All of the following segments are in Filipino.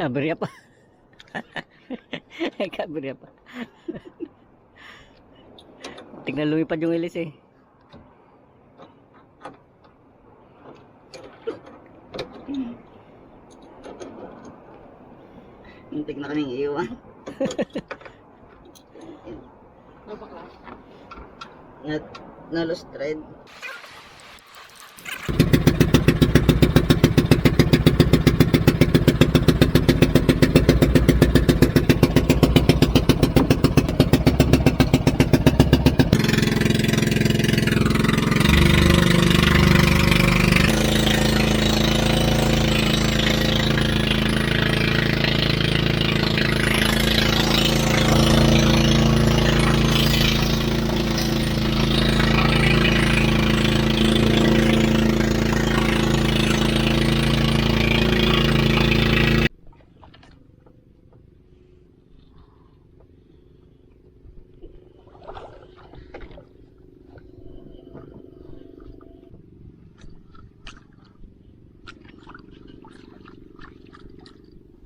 Kaberya pa. Kaberya pa. Tingnan lumipad yung ilis eh. Muntik na kaming iwan. At nalos thread.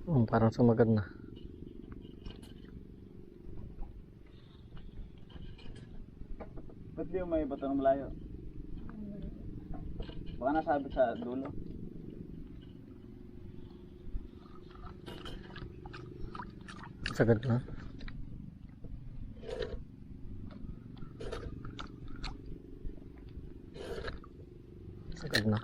Hmm, parang sumagad na. Ba't di may bato ng malayo? Baka nasabit sa dulo. Sagad na. Sagad na.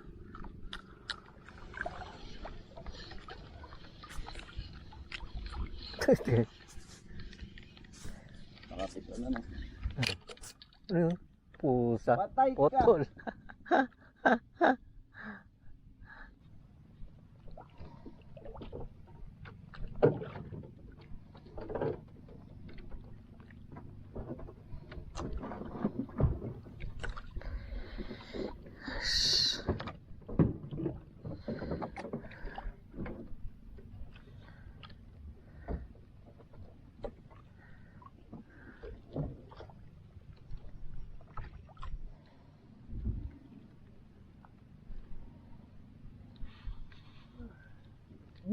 Nakapit ano na. Ano yun? Pusa. Patay ka! Potol.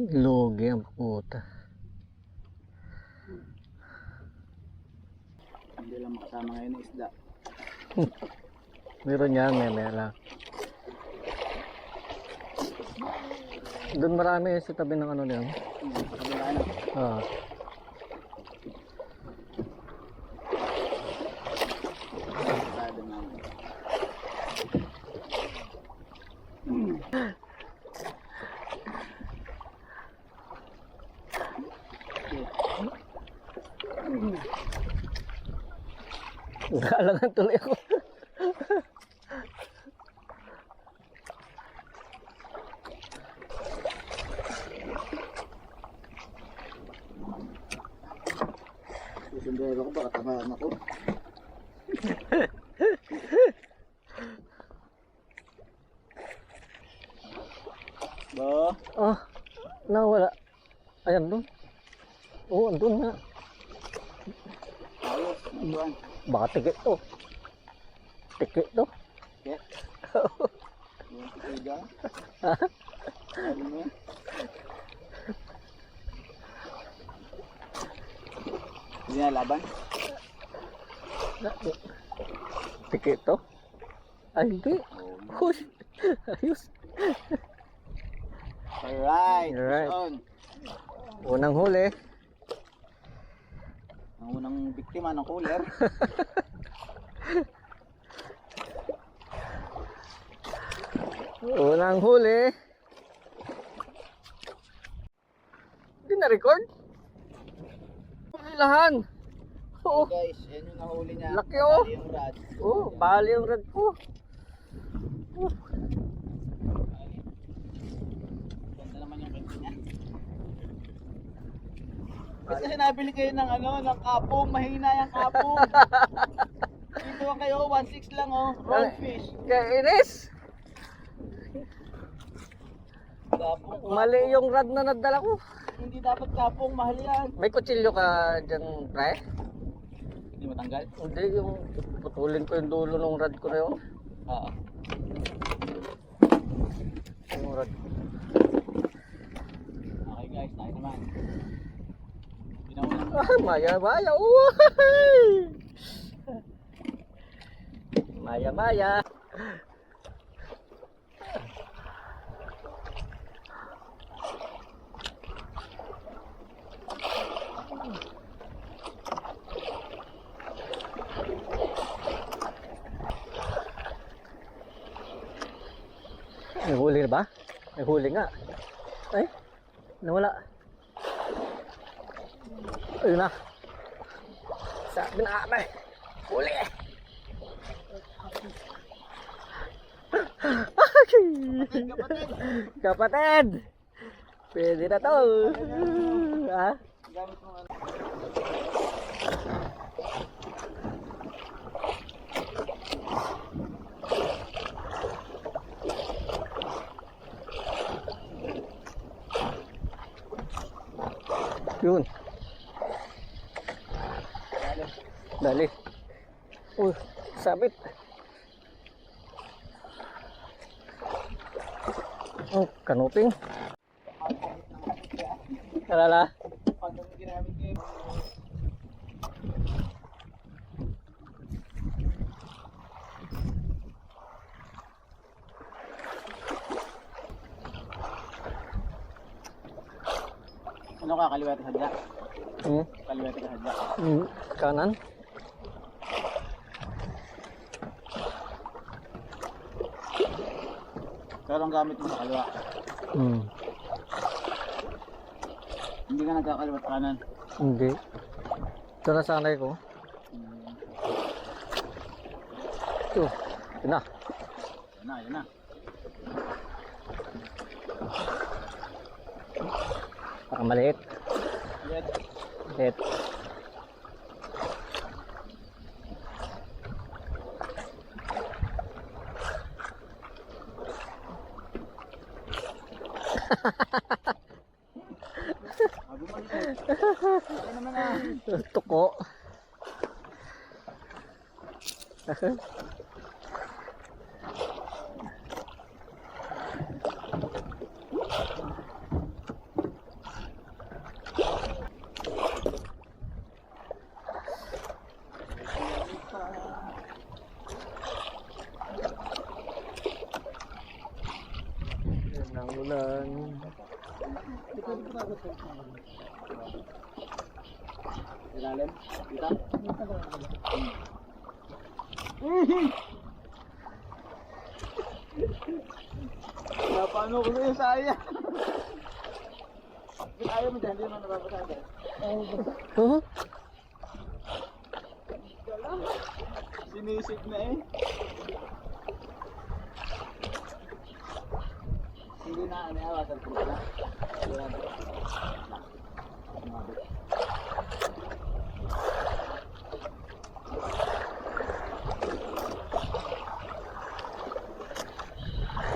Lugi ang puta. Hindi lang makasama ngayon ng isda. Meron yan, may mela. Doon marami sa tabi ng ano niyan. Hmm, kabila na. Ah. Sarado namin. Galangan tuloy ako. Susundero ko baka tamaan ako. Ba? Ah, nawala. Ayan doon. Oo, andun na. Ayos. Buwan. Baka tikit to. Tikit to. Mo? Hindi na laban? Tikit to. Ay, hindi. Hush. Ayos. Alright. Alright. Unang huli. Ang unang biktima ng cooler. Unang huli. Hindi na-record? Lahan. Oo. Guys, yan yung nahuli niya. Laki, oh. Bali Yung rad. Oh, bali yung red ko. Ganda naman yung kanta niya. Kasi nabili kayo ng ano, ng kapong, mahina yung kapong. Dito kayo, 1.6 lang oh, roll fish. Kainis. Kapong, Mali yung rad na nadala ko. hindi dapat kapong, mahal yan. May kutsilyo ka dyan, pre? Hindi matanggal? Hindi, yung putulin ko yung dulo ng rad ko na yun. Oo. Yung rad. Okay guys, tayo naman. Maya maya. Uy! Maya maya. May huli na ba? May huli nga. Ay, nawala. Ayun na. Sabi na ate. Huli. Kapatid. Kapatid! Pwede na to. Ha? Yun. Dali. Uy, sabit. Oh, kanuping. Kalala. Ano ka, kaliwete hadya? Hmm, Kaliwete ka hadya. hmm, kanan. Pero ang gamit mo sa kaliwa. Hmm, Hindi ka nagkakaliwat kanan. hindi. Ito na sanay ko. Ito. Ito na. Yan na, yan na. Baka maliit. Yes. Maliit. Sabi mo ito. Ay naman ah. Tuko. Yan ang ulan. Ilalim. Kita. Paano ko na yung saya? Ayaw mo dyan? Hindi naman nababasa dyan. Oh, Sinisig na eh. Hindi na ano awasan ko na. Ayan. Uy,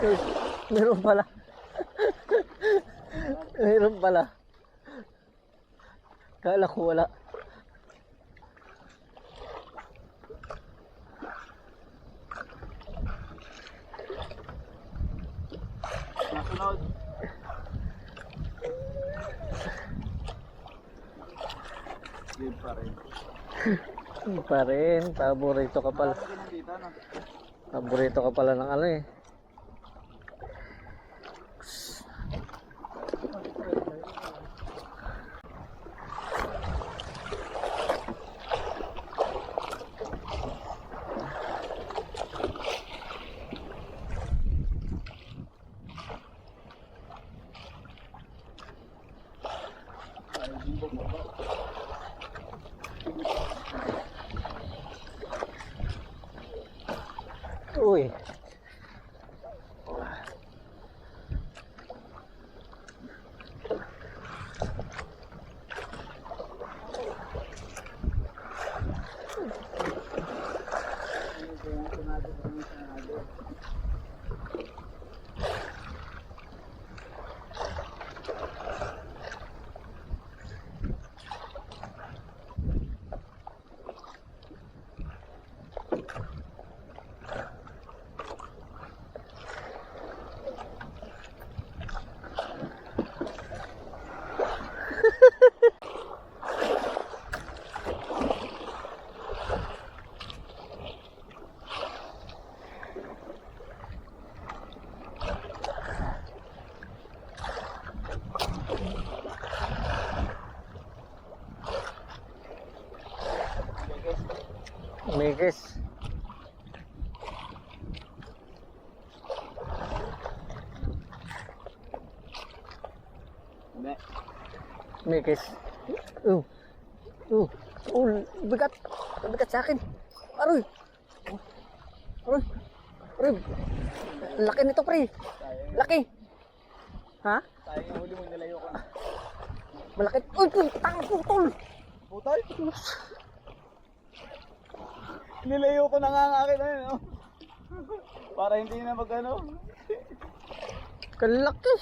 meron pala. meron pala. Kala ko wala. Nasunod. Yun pa rin. Pa rin, paborito ka pala. Paborito ka pala ng ano eh. Uy, Hindi. Mikis. Uh. Uh. Oh, bigat. Bigat sa akin. Aroy. Aroy. Aroy. Laki nito, pre. Laki. Ha? Sayang yung huli mo, nilayo ko. Malaki. Uy, putang putol. Putol? Nilayo ko na nga ang akin ayun, oh. Para hindi na mag ano. Kalaki.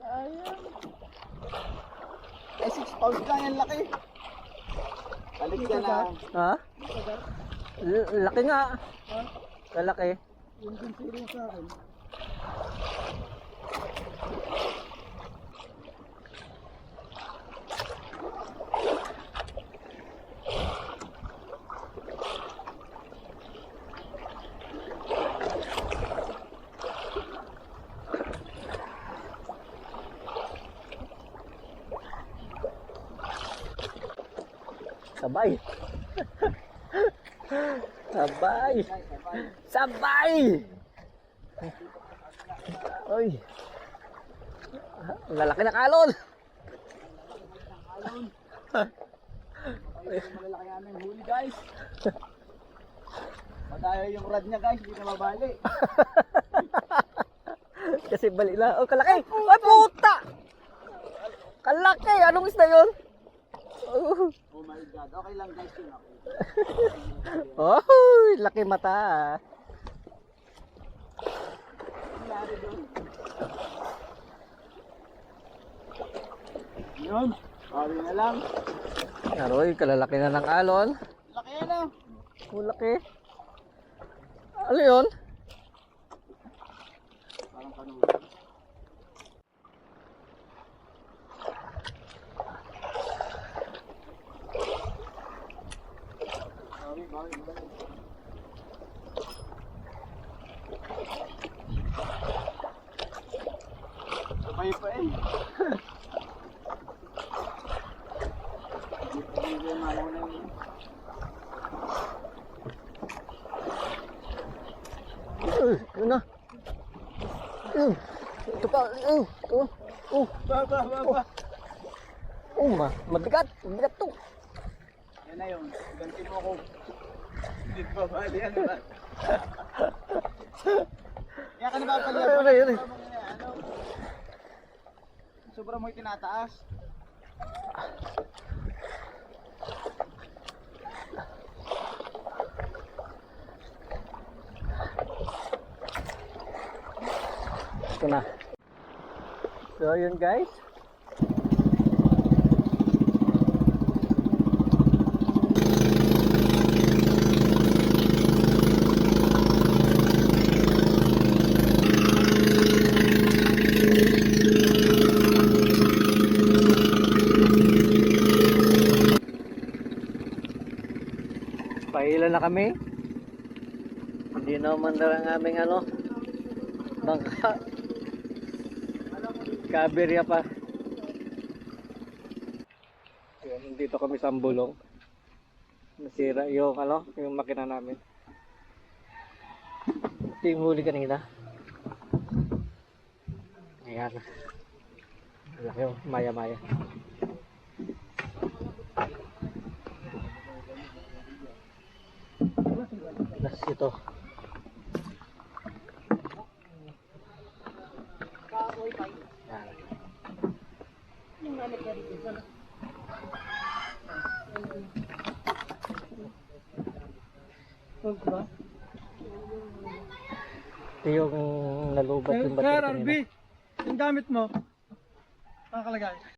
Sayang. Eh, 6 pounds lang yan laki. Balik ka na. Ha? L- laki nga. Kalaki. Yung consider sa akin. Sabay. Sabay. Sabay. Oy. Lalaki na kalon. Malalaki namin huli guys. Patayo yung rod niya guys, hindi na mabali. Kasi bali na. Oh, kalaki. Ay, puta. Kalaki. Anong isda yun? My god, okay lang guys yun ako. oh laki mata. ah. Yun, sorry na lang. Aroy, kalalaki na ng alon. Laki ah. Oh, laki. Ano yun? Parang kanulan. Sabay pa eh. Yun. Uh, yun na. Uh, ito pa. Uh, ito. Uh, Ba, ba, ba, ba. oh, ma mabigat. Mabigat to. Yan na yun. Ganti mo ko. Hindi ko babali yan. ba? Kaya ka nababali Ano, ano, yun eh. Ano? Sobrang mo tinataas. Ito na. So, yun guys. Pahila na kami. Hindi naman daw ang aming ano, bangka. Kaberya pa. Yun, dito kami sa Ambulong. Nasira yung ano, yung makina namin. Ito yung huli kanina. Ayan. Laki maya-maya. Ito. Yan. Ito yung nalubat yung bato Sir, kanina. RB, yung gamit mo, nakakalagay.